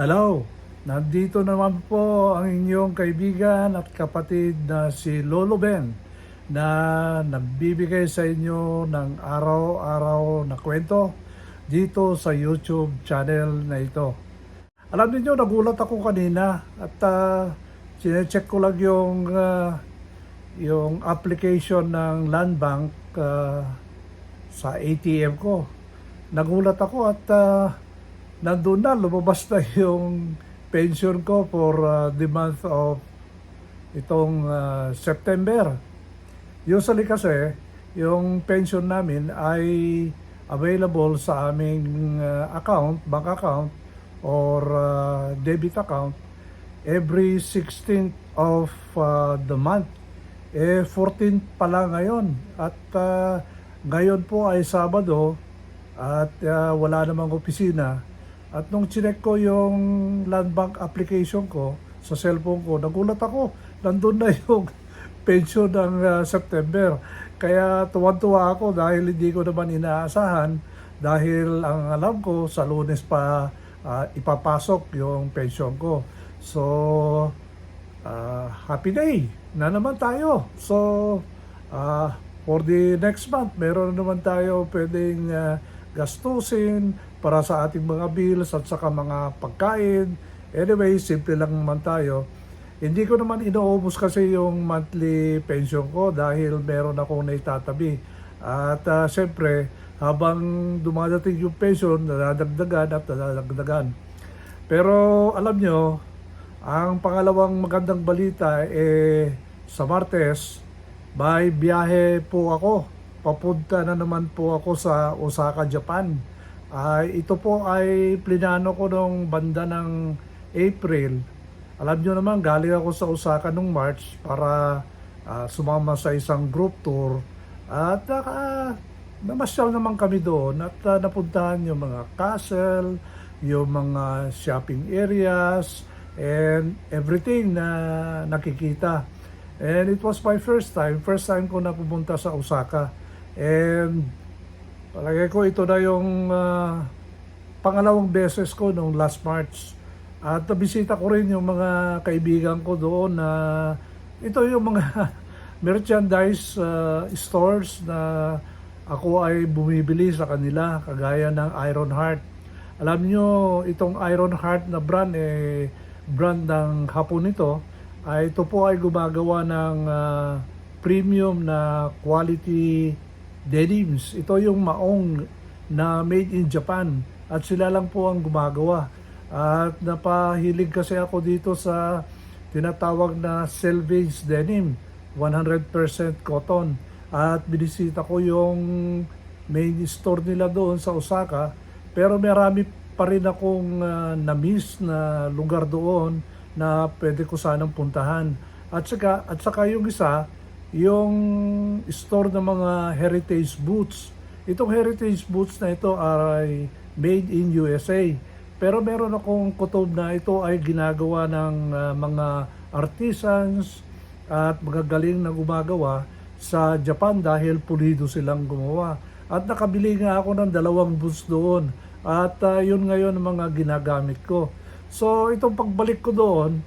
Hello, nandito naman po ang inyong kaibigan at kapatid na si Lolo Ben na nagbibigay sa inyo ng araw-araw na kwento dito sa YouTube channel na ito. Alam niyo nagulat ako kanina at uh, sinecheck ko lang yung ah, yung application ng Land Bank ah, sa ATM ko. Nagulat ako at ah, nandun na, lumabas na yung pension ko for uh, the month of itong uh, September. Usually kasi, yung pension namin ay available sa aming uh, account, bank account, or uh, debit account every 16th of uh, the month. Eh, 14th pala ngayon. At uh, ngayon po ay Sabado at uh, wala namang opisina. At nung chinek ko yung land bank application ko sa cellphone ko, nagulat ako. Nandun na yung pension ng uh, September. Kaya tuwan-tuwa ako dahil hindi ko naman inaasahan dahil ang alam ko sa lunes pa uh, ipapasok yung pension ko. So, uh, happy day na naman tayo. So, uh, for the next month, meron na naman tayo pwedeng uh, gastusin para sa ating mga bills at saka mga pagkain. Anyway, simple lang naman tayo. Hindi ko naman inuubos kasi yung monthly pension ko dahil meron akong naitatabi. At uh, siyempre, habang dumadating yung pension, nadadagdagan at nadadagdagan. Pero alam nyo, ang pangalawang magandang balita eh sa Martes, may biyahe po ako. Papunta na naman po ako sa Osaka, Japan. Ay ito po ay plinano ko nung banda ng April. Alam nyo naman, galing ako sa Osaka nung March para ah, sumama sa isang group tour. At naka, namasyal naman kami doon at ah, napuntahan yung mga castle, yung mga shopping areas, and everything na nakikita. And it was my first time, first time ko na pumunta sa Osaka. And palagay ko ito na yung ah, pangalawang beses ko nung last March. At nabisita ko rin yung mga kaibigan ko doon na ito yung mga merchandise ah, stores na ako ay bumibili sa kanila kagaya ng Iron Heart. Alam nyo, itong Iron Heart na brand eh brand ng hapon ito ay ito po ay gumagawa ng ah, premium na quality denims. Ito yung maong na made in Japan at sila lang po ang gumagawa. At napahilig kasi ako dito sa tinatawag na selvage denim, 100% cotton. At binisita ko yung main store nila doon sa Osaka. Pero marami pa rin akong ah, na-miss na lugar doon na pwede ko sanang puntahan. At saka, at saka yung isa, yung store ng mga heritage boots. Itong heritage boots na ito ay made in USA. Pero meron akong kutob na ito ay ginagawa ng ah, mga artisans at mga galing na gumagawa sa Japan dahil pulido silang gumawa. At nakabili nga ako ng dalawang boots doon. At ah, yun ngayon ang mga ginagamit ko. So itong pagbalik ko doon,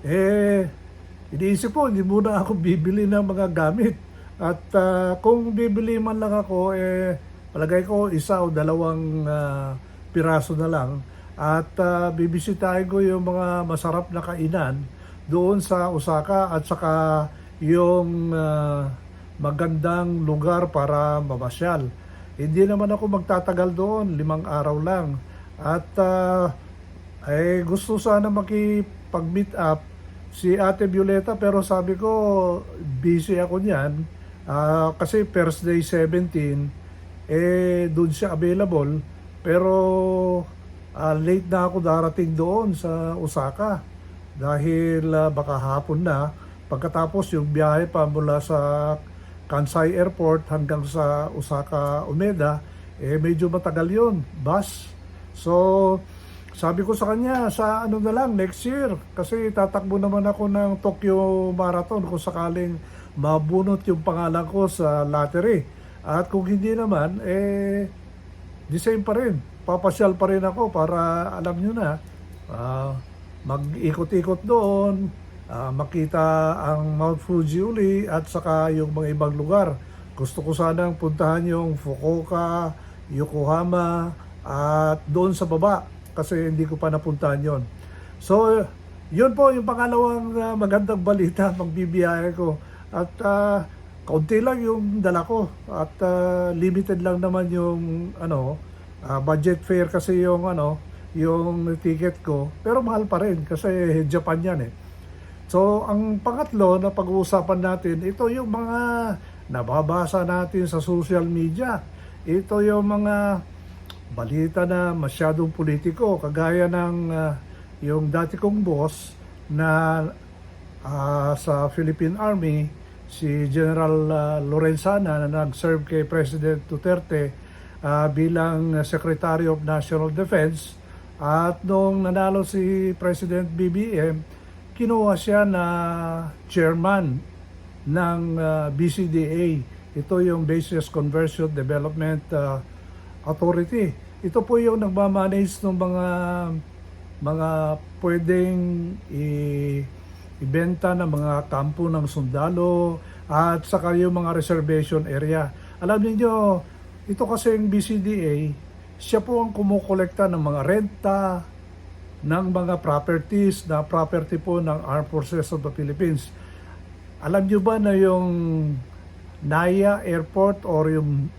eh, iniisip ko, hindi muna ako bibili ng mga gamit. At ah, kung bibili man lang ako, eh, palagay ko isa o dalawang ah, piraso na lang. At uh, bibisitahin ko yung mga masarap na kainan doon sa Osaka at saka yung ah, magandang lugar para mamasyal. Hindi naman ako magtatagal doon, limang araw lang. At ah, ay gusto sana makipag-meet up si Ate Violeta pero sabi ko busy ako niyan. Ah, kasi first day 17 eh doon siya available. Pero ah, late na ako darating doon sa Osaka. Dahil ah, baka hapon na. Pagkatapos yung biyahe pa mula sa Kansai Airport hanggang sa Osaka Umeda eh medyo matagal yun bus. So sabi ko sa kanya, sa ano na lang, next year. Kasi tatakbo naman ako ng Tokyo Marathon kung sakaling mabunot yung pangalan ko sa lottery. At kung hindi naman, eh, the same pa rin. Magpapasyal pa rin ako para alam nyo na, ah, mag-ikot-ikot doon, ah, makita ang Mount Fuji uli at saka yung mga ibang lugar. Gusto ko sanang puntahan yung Fukuoka, Yokohama, at doon sa baba kasi hindi ko pa napuntahan yon. So, yun po yung pangalawang ah, magandang balita magbibiyahe ko. At ah, kaunti lang yung dala ko at ah, limited lang naman yung ano ah, budget fare kasi yung ano yung ticket ko pero mahal pa rin kasi Japan yan eh. So, ang pangatlo na pag-uusapan natin, ito yung mga nababasa natin sa social media. Ito yung mga balita na masyadong politiko, kagaya ng ah, yung dati kong boss na ah, sa Philippine Army, si General ah, Lorenzana na nag-serve kay President Duterte ah, bilang Secretary of National Defense. At nung nanalo si President BBM, kinuha siya na chairman ng ah, BCDA. Ito yung Basis Conversion Development ah, Authority. Ito po yung nagmamanage ng mga mga pwedeng i- ibenta ng mga kampo ng sundalo at saka yung mga reservation area. Alam niyo ito kasi yung BCDA, siya po ang kumukolekta ng mga renta, ng mga properties na property po ng Armed Forces of the Philippines. Alam niyo ba na yung Naya Airport or yung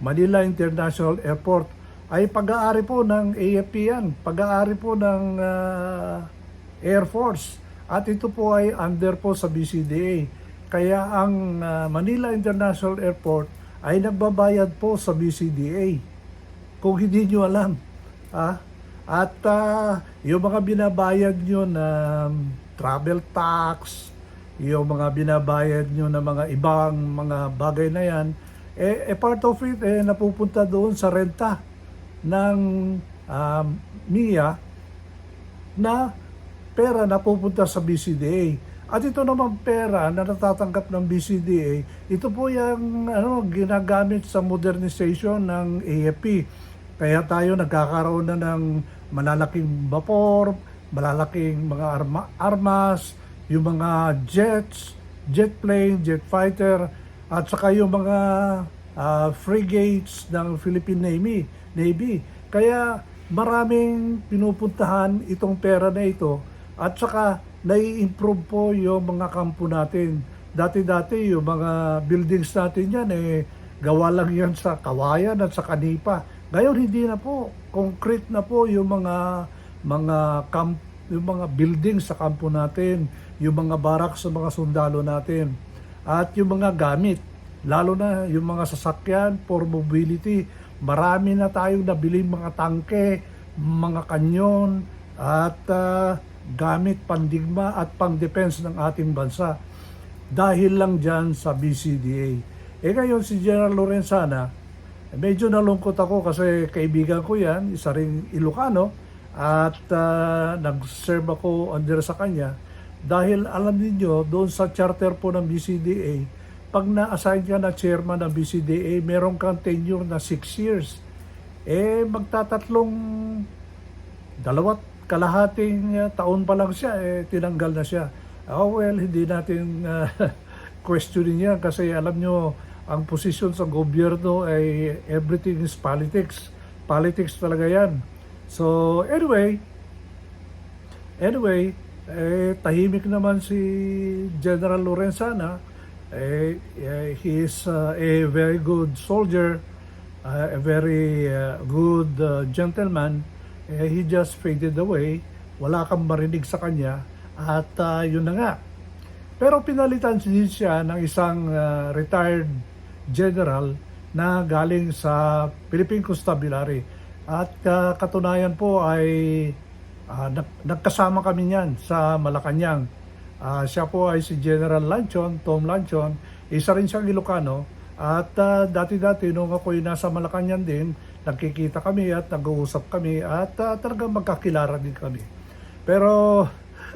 Manila International Airport ay pag-aari po ng AFP yan, pag-aari po ng ah, Air Force at ito po ay under po sa BCDA. Kaya ang ah, Manila International Airport ay nagbabayad po sa BCDA. Kung hindi nyo alam. Ah, at ah, yung mga binabayad nyo na um, travel tax, yung mga binabayad nyo na mga ibang mga bagay na yan, eh, eh part of it eh, napupunta doon sa renta ng um, MIA na pera na pupunta sa BCDA. At ito naman pera na natatanggap ng BCDA, ito po yung ano, ginagamit sa modernization ng AFP. Kaya tayo nagkakaroon na ng malalaking vapor, malalaking mga arma, armas, yung mga jets, jet plane, jet fighter, at saka yung mga ah, frigates ng Philippine Navy. Navy. Kaya maraming pinupuntahan itong pera na ito at saka nai-improve po yung mga kampo natin. Dati-dati yung mga buildings natin yan eh gawa lang yan sa kawayan at sa kanipa. Ngayon hindi na po, concrete na po yung mga mga camp, yung mga buildings sa kampo natin, yung mga barak sa mga sundalo natin at yung mga gamit, lalo na yung mga sasakyan for mobility. Marami na tayong nabiling mga tangke, mga kanyon at ah, gamit pandigma at pang-defense ng ating bansa dahil lang dyan sa BCDA. Eh ngayon si General Lorenzana, medyo nalungkot ako kasi kaibigan ko yan, isa ring Ilocano, at ah, nag-serve ako under sa kanya. Dahil alam niyo doon sa charter po ng BCDA, pag na-assign ka na chairman ng BCDA, meron kang tenure na 6 years. Eh, magtatatlong dalawat kalahating uh, taon pa lang siya, eh, tinanggal na siya. Oh, well, hindi natin uh, questioning yan kasi alam nyo, ang posisyon sa gobyerno ay everything is politics. Politics talaga yan. So, anyway, anyway, eh, tahimik naman si General Lorenzana. Eh, eh, he is uh, a very good soldier, uh, a very uh, good uh, gentleman eh, he just faded away. Wala kang marinig sa kanya at ah, yun na nga. Pero pinalitan siya ng isang ah, retired general na galing sa Philippine Constabulary. At ah, katunayan po ay nag- nagkasama kami niyan sa Malacanang. Ah, siya po ay si General Lanchon, Tom Lanchon. Isa rin siyang Ilocano. At ah, dati-dati nung ako'y nasa Malacanang din, nagkikita kami at nag-uusap kami at uh, talagang magkakilala din kami. Pero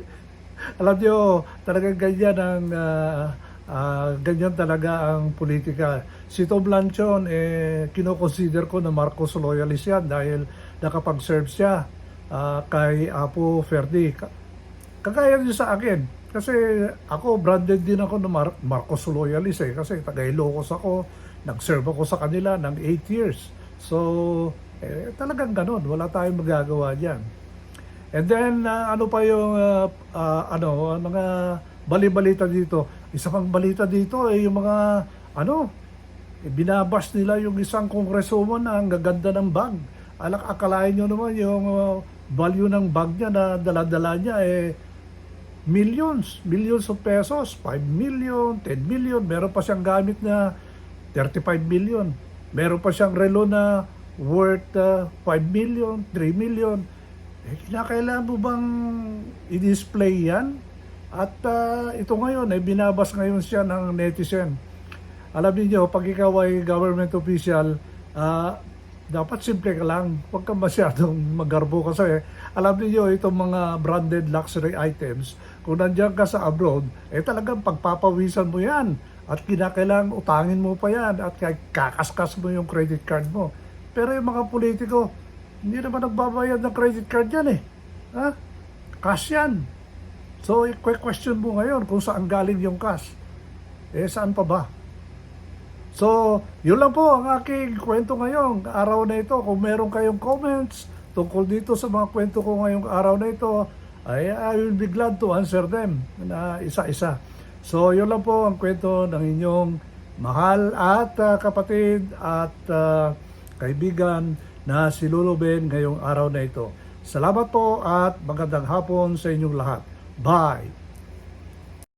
alam nyo, talagang ganyan ang ah, ah, ganyan talaga ang politika. Si Tom Lanchon, eh, kinoconsider ko na Marcos loyalist yan dahil nakapag-serve siya ah, kay Apo Ferdi. Ka- Kagaya din sa akin. Kasi ako, branded din ako ng Mar- Marcos Loyalist eh. Kasi taga Ilocos ako. Nag-serve ako sa kanila ng 8 years. So, eh, talagang ganun. Wala tayong magagawa dyan. And then, ah, ano pa yung, ah, ah, ano, mga bali-balita dito. Isa pang balita dito eh, yung mga, ano, binabas nila yung isang kongresoman na ang gaganda ng bag. Alak, akalain nyo naman yung uh, value ng bag niya na dala-dala niya eh millions, millions of pesos, 5 million, 10 million, meron pa siyang gamit na 35 million. Meron pa siyang relo na worth uh, 5 million, 3 million. Eh, kinakailangan mo bang i-display yan? At uh, ito ngayon, eh, binabas ngayon siya ng netizen. Alam niyo pag ikaw ay government official, ah, dapat simple ka lang. Huwag kang masyadong magarbo kasi alam niyo itong mga branded luxury items, kung nandiyan ka sa abroad, eh talagang pagpapawisan mo yan. At kinakailangan utangin mo pa yan at kakaskas mo yung credit card mo. Pero yung mga politiko, hindi naman nagbabayad ng credit card yan eh. Ha? Cash yan. So, i-question mo ngayon kung saan galing yung cash. Eh, saan pa ba? So, yun lang po ang aking kwento ngayong araw na ito. Kung meron kayong comments tungkol dito sa mga kwento ko ngayong araw na ito, ay I will be glad to answer them na isa-isa. So, yun lang po ang kwento ng inyong mahal at ah, kapatid at ah, kaibigan na si Lolo Ben ngayong araw na ito. Salamat po at magandang hapon sa inyong lahat. Bye!